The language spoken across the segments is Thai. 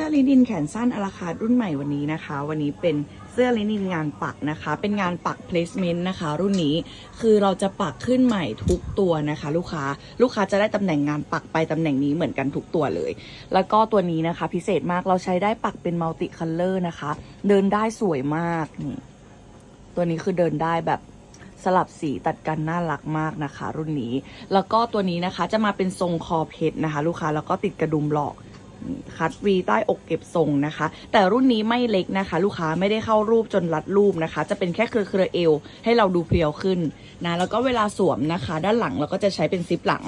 สื้อลินินแขนสั้นอลาคาร์รุ่นใหม่วันนี้นะคะ วันนี้เป็นเสื้อลินินงานปักนะคะ เป็นงานปัก placement นะคะ รุ่นนี้คือเราจะปักขึ้นใหม่ทุกตัวนะคะ ลูกค้าลูกค้าจะได้ตำแหน่งงานปักไปตำแหน่งนี้เหมือนกันทุกตัวเลย แล้วก็ตัวนี้นะคะ พิเศษมากเราใช้ได้ปักเป็นมัลติคัลเลอร์นะคะ เดินได้สวยมากนี่ตัวนี้คือเดินได้แบบสลับสีตัดกันน่ารักมากนะคะ รุ่นนี้ แล้วก็ตัวนี้นะคะจะมาเป็นทรงคอเพชรนะคะ ลูกค้าแล้วก็ติดกระดุมหลอก คัดวีใต้อกเก็บทรงนะคะ แต่รุ่นนี้ไม่เล็กนะคะ ลูกค้าไม่ได้เข้ารูปจนรัดรูปนะคะ จะเป็นแค่เครือเครือเอว ให้เราดูเพรียวขึ้นนะแล้วก็เวลาสวมนะคะ ด้านหลังเราก็จะใช้เป็นซิปหลัง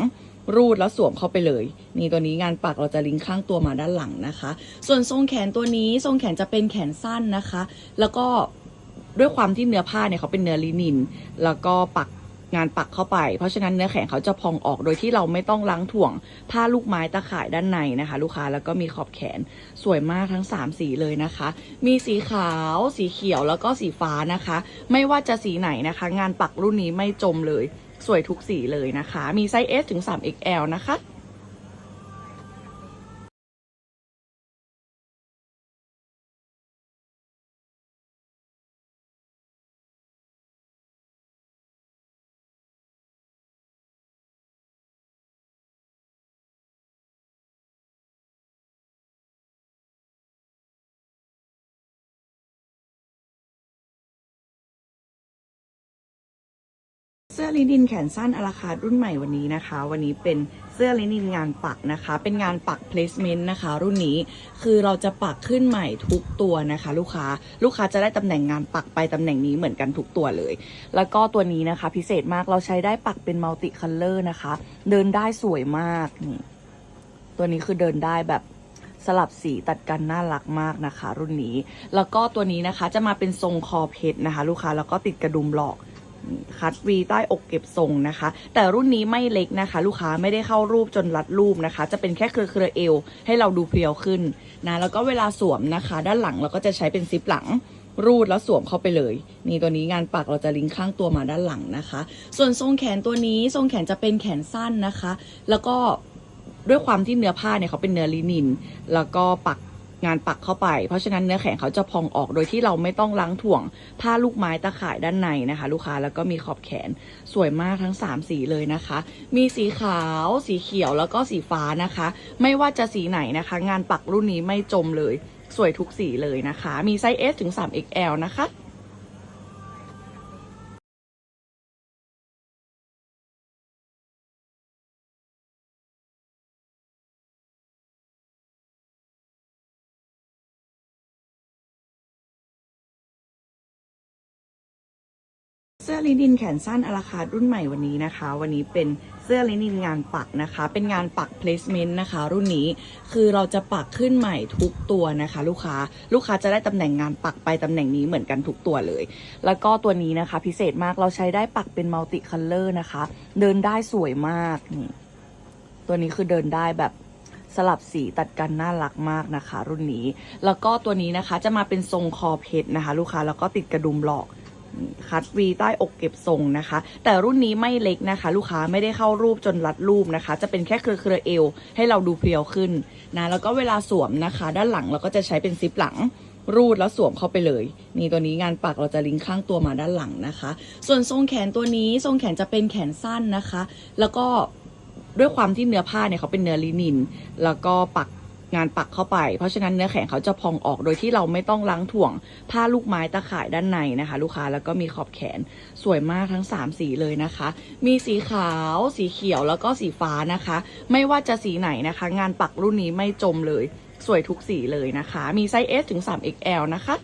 รูดแล้วสวมเข้าไปเลย นี่ตัวนี้งานปักเราจะลิงก์ข้างตัวมาด้านหลังนะคะ ส่วนทรงแขนตัวนี้ทรงแขนจะเป็นแขนสั้นนะคะ แล้วก็ด้วยความที่เนื้อผ้าเนี่ยเขาเป็นเนื้อลินิน แล้วก็ปัก งานปักเข้าไป เพราะฉะนั้นเนื้อแข็งเขาจะพองออกโดยที่เราไม่ต้องล้างถ่วง ผ้าลูกไม้ตะข่ายด้านในนะคะ ลูกค้าแล้วก็มีขอบแขนสวยมากทั้ง 3 สีเลยนะคะ มีสีขาว สีเขียวแล้วก็สีฟ้านะคะ ไม่ว่าจะสีไหนนะคะ งานปักรุ่นนี้ไม่จมเลย สวยทุกสีเลยนะคะ มีไซส์ S ถึง 3XL นะคะ เสื้อลินินแขนสั้นอลาคาร์รุ่นใหม่วันนี้นะคะ วันนี้เป็นเสื้อลินินงานปักนะคะ เป็นงานปัก placement นะคะ รุ่นนี้คือเราจะปักขึ้นใหม่ทุกตัวนะคะ ลูกค้าลูกค้าจะได้ตำแหน่งงานปักไปตำแหน่งนี้เหมือนกันทุกตัวเลย แล้วก็ตัวนี้นะคะ พิเศษมากเราใช้ได้ปักเป็นมัลติคัลเลอร์นะคะ เดินได้สวยมากนี่ตัวนี้คือเดินได้แบบสลับสีตัดกันน่ารักมากนะคะ รุ่นนี้ แล้วก็ตัวนี้นะคะจะมาเป็นทรงคอเพชรนะคะ ลูกค้าแล้วก็ติดกระดุมหลอก คัดวีใต้อกเก็บทรงนะคะ แต่รุ่นนี้ไม่เล็กนะคะ ลูกค้าไม่ได้เข้ารูปจนรัดรูปนะคะ จะเป็นแค่เครือเครือเอว ให้เราดูเพรียวขึ้นนะแล้วก็เวลาสวมนะคะ ด้านหลังเราก็จะใช้เป็นซิปหลังรูดแล้วสวมเข้าไปเลย นี่ตัวนี้งานปักเราจะลิงก์ข้างตัวมาด้านหลังนะคะ ส่วนทรงแขนตัวนี้ทรงแขนจะเป็นแขนสั้นนะคะ แล้วก็ด้วยความที่เนื้อผ้าเนี่ยเขาเป็นเนื้อลินิน แล้วก็ปัก งานปักเข้าไป เพราะฉะนั้นเนื้อแข็งเขาจะพองออกโดยที่เราไม่ต้องล้างถ่วง ผ้าลูกไม้ตะข่ายด้านในนะคะ ลูกค้าแล้วก็มีขอบแขนสวยมากทั้ง 3 สีเลยนะคะ มีสีขาว สีเขียวแล้วก็สีฟ้านะคะ ไม่ว่าจะสีไหนนะคะ งานปักรุ่นนี้ไม่จมเลย สวยทุกสีเลยนะคะ มีไซส์ S ถึง 3XL นะคะ สื้อลินินแขนสั้นอลาคาร์รุ่นใหม่วันนี้นะคะ วันนี้เป็นเสื้อลินินงานปักนะคะ เป็นงานปัก placement นะคะ รุ่นนี้คือเราจะปักขึ้นใหม่ทุกตัวนะคะ ลูกค้าลูกค้าจะได้ตำแหน่งงานปักไปตำแหน่งนี้เหมือนกันทุกตัวเลย แล้วก็ตัวนี้นะคะ พิเศษมากเราใช้ได้ปักเป็นมัลติคัลเลอร์นะคะ เดินได้สวยมากนี่ตัวนี้คือเดินได้แบบสลับสีตัดกันน่ารักมากนะคะ รุ่นนี้ แล้วก็ตัวนี้นะคะจะมาเป็นทรงคอเพชรนะคะ ลูกค้าแล้วก็ติดกระดุมหลอก คัดวีใต้อกเก็บทรงนะคะ แต่รุ่นนี้ไม่เล็กนะคะ ลูกค้าไม่ได้เข้ารูปจนรัดรูปนะคะ จะเป็นแค่เครือเครือเอว ให้เราดูเพรียวขึ้นนะแล้วก็เวลาสวมนะคะ ด้านหลังเราก็จะใช้เป็นซิปหลังรูดแล้วสวมเข้าไปเลย นี่ตัวนี้งานปักเราจะลิงก์ข้างตัวมาด้านหลังนะคะ ส่วนทรงแขนตัวนี้ทรงแขนจะเป็นแขนสั้นนะคะ แล้วก็ด้วยความที่เนื้อผ้าเนี่ยเขาเป็นเนื้อลินิน แล้วก็ปัก งานปักเข้าไป เพราะฉะนั้นเนื้อแข็งเขาจะพองออกโดยที่เราไม่ต้องล้างถ่วง ผ้าลูกไม้ตะข่ายด้านในนะคะ ลูกค้าแล้วก็มีขอบแขนสวยมากทั้ง 3 สีเลยนะคะ มีสีขาว สีเขียวแล้วก็สีฟ้านะคะ ไม่ว่าจะสีไหนนะคะ งานปักรุ่นนี้ไม่จมเลย สวยทุกสีเลยนะคะ มีไซส์ S ถึง 3XL นะคะ